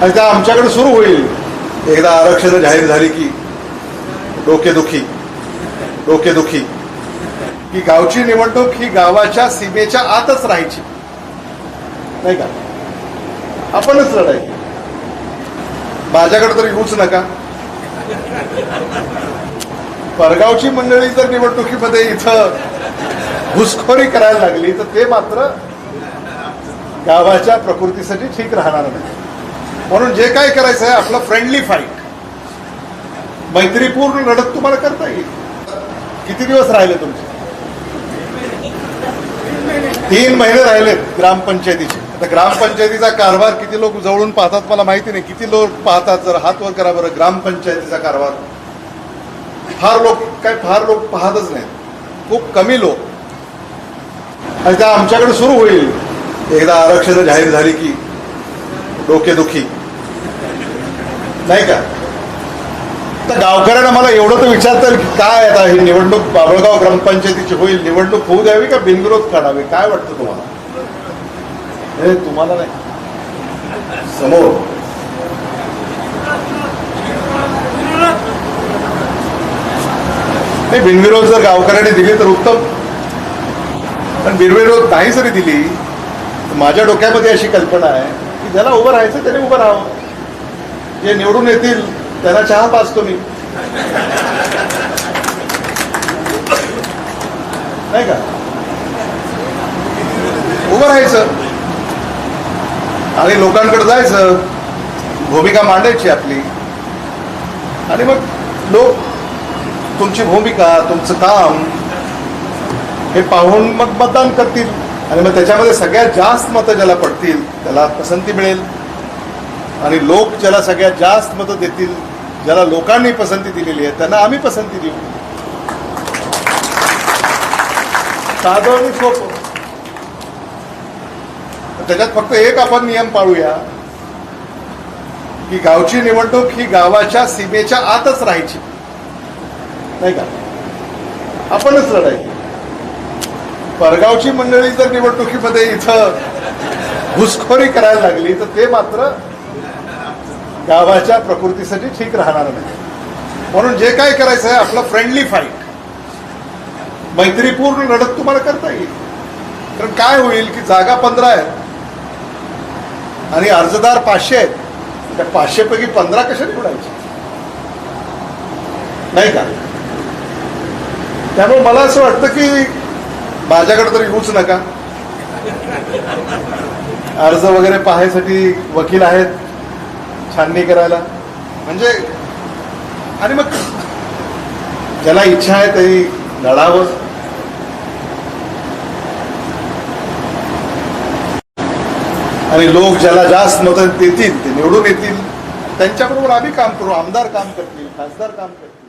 आणि त्या आमच्याकडे सुरू होईल. एकदा आरक्षण जाहीर झाली की डोकेदुखी डोकेदुखी की गावची निवडणूक ही गावाच्या सीमेच्या आतच राहायची. नाही का? आपणच लढायची माझ्याकडे तर येऊच नका. परगावची मंडळी जर निवडणुकीमध्ये इथं घुसखोरी करायला लागली तर ते मात्र गावाच्या प्रकृतीसाठी ठीक राहणार नाही. म्हणून जे काय करायचं आहे आपलं फ्रेंडली फाईट मैत्रीपूर्ण लढत तुम्हाला करता येईल. किती दिवस राहिले तुमचे? तीन महिने राहिलेत ग्रामपंचायतीचे. आता ग्रामपंचायतीचा कारभार किती लोक जवळून पाहतात मला माहिती नाही. किती लोक पाहतात? जर हात वर करा बरं ग्रामपंचायतीचा कारभार. फार लोक काय फार लोक पाहतच नाहीत. खूप कमी लोक. आणि त्या आमच्याकडे सुरू होईल. एकदा आरक्षण जाहीर झाली की डोकेदुखी. नाही का? तर गावकऱ्यांना मला एवढं तर विचारतात की काय आता ही निवडणूक बाबळगाव ग्रामपंचायतीची होईल निवडणूक होऊ द्यावी का बिनविरोध काढावी काय वाटतं तुम्हाला? हे तुम्हाला नाही. समोर. नाही बिनविरोध जर गावकऱ्यांनी दिली तर उत्तम. पण बिनविरोध नाही जरी दिली तर माझ्या डोक्यामध्ये अशी कल्पना आहे की ज्याला उभं राहायचं त्याने उभं राहावं. जे निवडून येतील त्यांना चहा पाचतो मी. नाही का? उभं राहायचं. आणि लोकांकडे जायचं. भूमिका मांडायची आपली. आणि मग लोक तुमची भूमिका तुमचं काम हे पाहून मग मतदान करतील. आणि मग त्याच्यामध्ये सगळ्यात जास्त मतं ज्याला पडतील त्याला पसंती मिळेल. आणि लोक ज्याला सगळ्यात जास्त मतं देतील ज्याला लोकांनी पसंती दिलेली आहे त्यांना आम्ही पसंती देऊ. साधं आणि सोपं. त्याच्यात फक्त एक आपण नियम पाळूया की गावची निवडणूक ही गावाच्या सीमेच्या आतच राहायची. नाही का? आपणच लढायची. परगावची मंडळी जर निवडणुकीमध्ये इथं घुसखोरी करायला लागली तर ते मात्र गावाच्या प्रकृतीसाठी ठीक राहणार नाही. म्हणून जे काय करायचं आहे आपलं फ्रेंडली फाईट मैत्रीपूर्ण लढत तुम्हाला करता येईल. कारण काय होईल की जागा पंधरा आहेत. आणि अर्जदार पाचशे आहेत. त्या पाचशेपैकी पंधरा कशा निवडायचे नाही का? त्यामुळे मला असं वाटतं की माझ्याकडे तर येऊच नका. अर्ज वगैरे पाहायसाठी वकील आहेत. छाननी करायला. म्हणजे आणि मग ज्याला इच्छा आहे तरी लढावं. आणि लोक ज्याला जास्त मत देतील ते निवडून येतील. त्यांच्याबरोबर आम्ही काम करू आमदार काम करतील खासदार काम करतील.